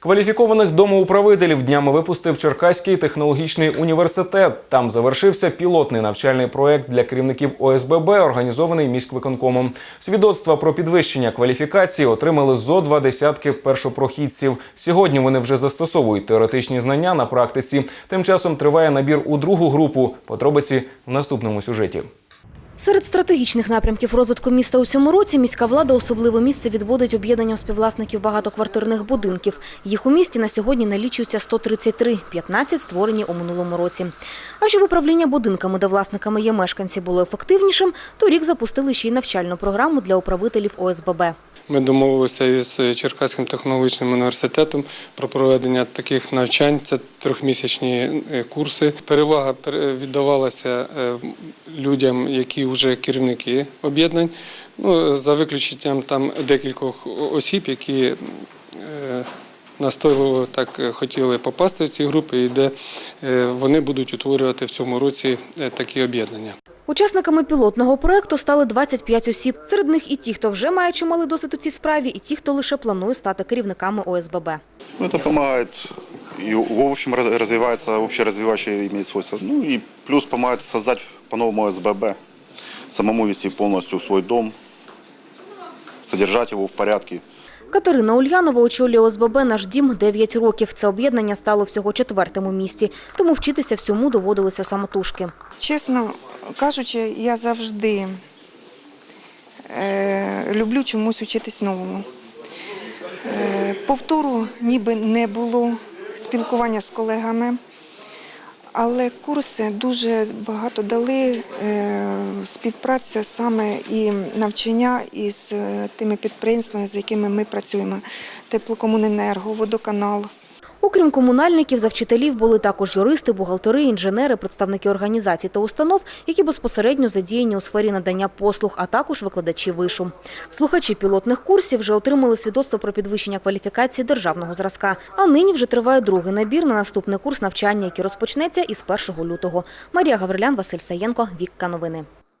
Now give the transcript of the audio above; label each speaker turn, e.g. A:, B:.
A: Кваліфікованих домоуправителів днями випустив Черкаський технологічний університет. Там завершився пілотний навчальний проект для керівників ОСББ, організований міськвиконкомом. Свідоцтва про підвищення кваліфікації отримали зо два десятки першопрохідців. Сьогодні вони вже застосовують теоретичні знання на практиці. Тим часом триває набір у другу групу. Подробиці в наступному сюжеті.
B: Серед стратегічних напрямків розвитку міста у цьому році міська влада особливе місце відводить об'єднанням співвласників багатоквартирних будинків. Їх у місті на сьогодні налічується 133, 15 створені у минулому році. А щоб управління будинками, де власниками є мешканці, було ефективнішим, торік запустили ще й навчальну програму для управителів ОСББ.
C: Ми домовилися із Черкаським технологічним університетом про проведення таких навчань. Це трьохмісячні е, курси. Перевага пере- віддавалася е, людям, які вже керівники об'єднань. Ну, за виключенням там декількох осіб, які е, настойливо так е, хотіли попасти в ці групи, і де е, вони будуть утворювати в цьому році такі об'єднання.
B: Учасниками пілотного проекту стали 25 осіб. Серед них і ті, хто вже має чималий досвід у цій справі, і ті, хто лише планує стати керівниками ОСББ.
D: Ну, это помогает, и в общем раз- развивается, общеразвивающее имеет свойства. Ну и плюс помогает создать по-новому СББ, самому вести полностью свой дом, содержать его в порядке.
B: Катерина Ульянова очолює ОСББ «Наш дім» 9 років. Це об'єднання стало всього четвертим у місті, тому вчитися всьому доводилося самотужки.
E: Чесно кажучи, я завжди е, люблю чомусь вчитись новому. Е, повтору ніби не було спілкування з колегами, але курси дуже багато дали е, співпраця саме і навчання із е, тими підприємствами, з якими ми працюємо. Теплокомуненерго, водоканал.
B: Окрім комунальників, за вчителів були також юристи, бухгалтери, інженери, представники організацій та установ, які безпосередньо задіяні у сфері надання послуг, а також викладачі вишу. Слухачі пілотних курсів вже отримали свідоцтво про підвищення кваліфікації державного зразка. А нині вже триває другий набір на наступний курс навчання, який розпочнеться із 1 лютого. Марія Гаврилян, Василь Саєнко, Вікка Новини.